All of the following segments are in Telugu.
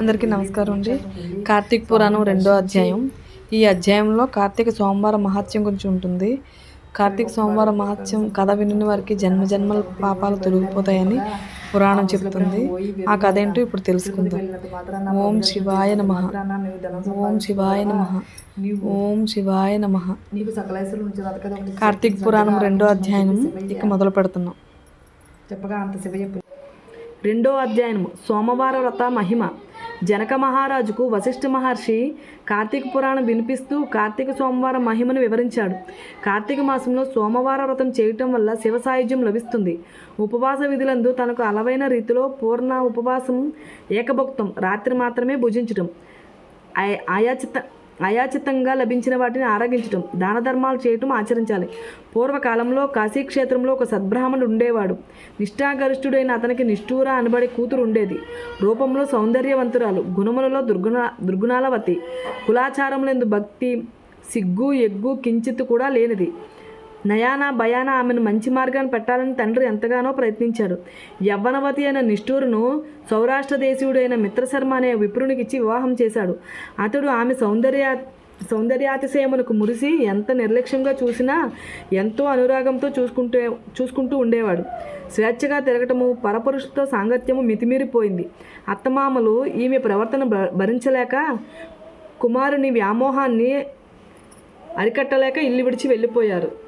అందరికీ నమస్కారం అండి. కార్తీక పురాణం రెండో అధ్యాయం. ఈ అధ్యాయంలో కార్తీక సోమవారం మహత్యం గురించి ఉంటుంది. కార్తీక సోమవారం మహత్యం కథ విని వారికి జన్మజన్మల పాపాలు తొలగిపోతాయని పురాణం చెబుతుంది. ఆ కథ ఏంటో ఇప్పుడు తెలుసుకుందాం. ఓం శివాయ నమ. ఓం శివాయ నమ. ఓం శివాయ నమ. కార్తీక పురాణం రెండో అధ్యాయం ఇక మొదలు పెడుతున్నాం. చెప్పగా అంత శివ చెప్పు రెండో అధ్యాయం సోమవార వ్రత మహిమ. జనక మహారాజుకు వశిష్ఠ మహర్షి కార్తీక పురాణం వినిపిస్తూ కార్తీక సోమవారం మహిమను వివరించాడు. కార్తీక మాసంలో సోమవార వ్రతం చేయటం వల్ల శివ సాయుధ్యం లభిస్తుంది. ఉపవాస విధులందు తనకు అలవైన రీతిలో పూర్ణ ఉపవాసం ఏకభక్తం రాత్రి మాత్రమే భుజించటం. ఆయ- ఆయాచిత అయాచితంగా లభించిన వాటిని ఆరగించటం దాన ధర్మాలు చేయటం ఆచరించాలి. పూర్వకాలంలో కాశీక్షేత్రంలో ఒక సద్బ్రాహ్మణుడు ఉండేవాడు. నిష్ఠాగరిష్ఠుడైన అతనికి నిష్ఠూర అనబడే కూతురు ఉండేది. రూపంలో సౌందర్యవంతురాలు గుణములలో దుర్గుణ దుర్గుణాలవతి. కులాచారములందు భక్తి సిగ్గు ఎగ్గు కించిత్తు కూడా లేనిది. నయానా భయాన ఆమెను మంచి మార్గాన్ని పెట్టాలని తండ్రి ఎంతగానో ప్రయత్నించాడు. యవ్వనవతి అయిన నిష్ఠూరును సౌరాష్ట్ర దేశీయుడైన మిత్రశర్మ అనే విప్రునికిచ్చి వివాహం చేశాడు. అతడు ఆమె సౌందర్య సౌందర్యాతిశయమునకు మురిసి ఎంత నిర్లక్ష్యంగా చూసినా ఎంతో అనురాగంతో చూసుకుంటే చూసుకుంటూ ఉండేవాడు. స్వేచ్ఛగా తిరగటము పరపురుషులతో సాంగత్యము మితిమీరిపోయింది. అత్తమామలు ఈమె ప్రవర్తన భ- భరించలేక కుమారుని వ్యామోహాన్ని అరికట్టలేక ఇల్లు విడిచి వెళ్ళిపోయారు.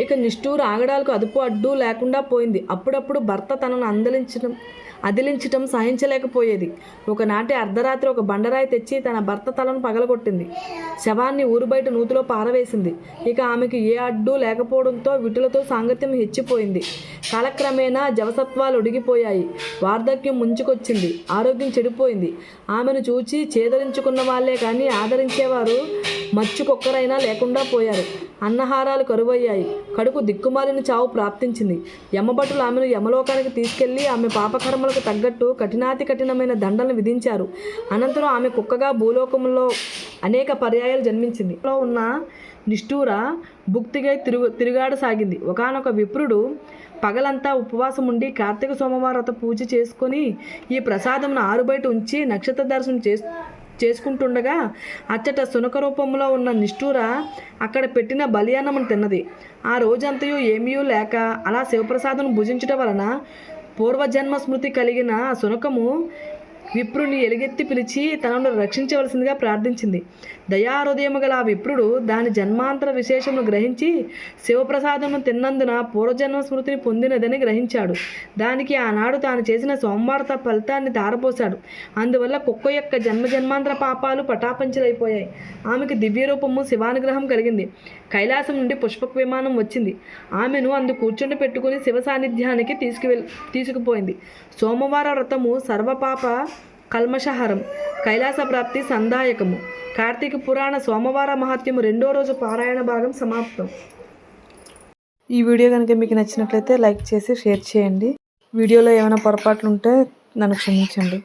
ఇక నిష్ఠూరు ఆగడాలకు అదుపు అడ్డు లేకుండా పోయింది. అప్పుడప్పుడు భర్త తనను అందలించడం అదిలించటం సహించలేకపోయేది. ఒకనాటి అర్ధరాత్రి ఒక బండరాయి తెచ్చి తన భర్త తలను పగలగొట్టింది. శవాన్ని ఊరు బయట నూతిలో పారవేసింది. ఇక ఆమెకు ఏ అడ్డు లేకపోవడంతో విటులతో సాంగత్యం హెచ్చిపోయింది. కాలక్రమేణా జవసత్వాలు ఒడిగిపోయాయి. వార్ధక్యం ముంచుకొచ్చింది. ఆరోగ్యం చెడిపోయింది. ఆమెను చూచి చేదరించుకున్న వాళ్ళే కానీ ఆదరించేవారు మచ్చుకొక్కరైనా లేకుండా పోయారు. అన్నహారాలు కరువయ్యాయి. కడుపు దిక్కుమాలిన చావు ప్రాప్తించింది. యమభటులు ఆమెను యమలోకానికి తీసుకెళ్ళి ఆమె పాపకర్మలకు తగ్గట్టు కఠినాతి కఠినమైన దండలను విధించారు. అనంతరం ఆమె కుక్కగా భూలోకంలో అనేక పర్యాయాలు జన్మించింది. లో ఉన్న నిష్ఠూర భుక్తిగా తిరుగు తిరుగాడసాగింది ఒకానొక విప్రుడు పగలంతా ఉపవాసం ఉండి కార్తీక సోమవారత పూజ చేసుకొని ఈ ప్రసాదంను ఆరుబయట ఉంచి నక్షత్ర దర్శనం చేసు చేసుకుంటుండగా అచ్చట సునక రూపంలో ఉన్న నిష్ఠూర అక్కడ పెట్టిన బలియానమును తిన్నది. ఆ రోజంతయు ఏమీ లేక అలా శివప్రసాదం భుజించటం వలన పూర్వజన్మ స్మృతి కలిగిన ఆ సునకము విప్రుని ఎలుగెత్తి పిలిచి తనను రక్షించవలసిందిగా ప్రార్థించింది. దయాహృదయము గల విప్రుడు దాని జన్మాంతర విశేషమును గ్రహించి శివప్రసాదమును తిన్నందున పూర్వజన్మ స్మృతిని పొందినదని గ్రహించాడు. దానికి ఆనాడు తాను చేసిన సోమవారత ఫలితాన్ని తారపోశాడు అందువల్ల కుక్క యొక్క జన్మ జన్మాంతర పాపాలు పటాపంచలైపోయాయి. ఆమెకు దివ్య రూపము శివానుగ్రహం కలిగింది. కైలాసం నుండి పుష్పక విమానం వచ్చింది. ఆమెను అందు కూర్చుండి పెట్టుకుని శివ సాన్నిధ్యానికి తీసుకువెళ్ తీసుకుపోయింది. సోమవార వ్రతము సర్వపాప కల్మషహరం కైలాస ప్రాప్తి సందాయకము కార్తీక పురాణ సోమవార మహత్యము రెండో రోజు పారాయణ భాగం సమాప్తం. ఈ వీడియో కనుక మీకు నచ్చినట్లయితే లైక్ చేసి షేర్ చేయండి. వీడియోలో ఏమైనా పొరపాట్లు ఉంటే నన్ను క్షమించండి.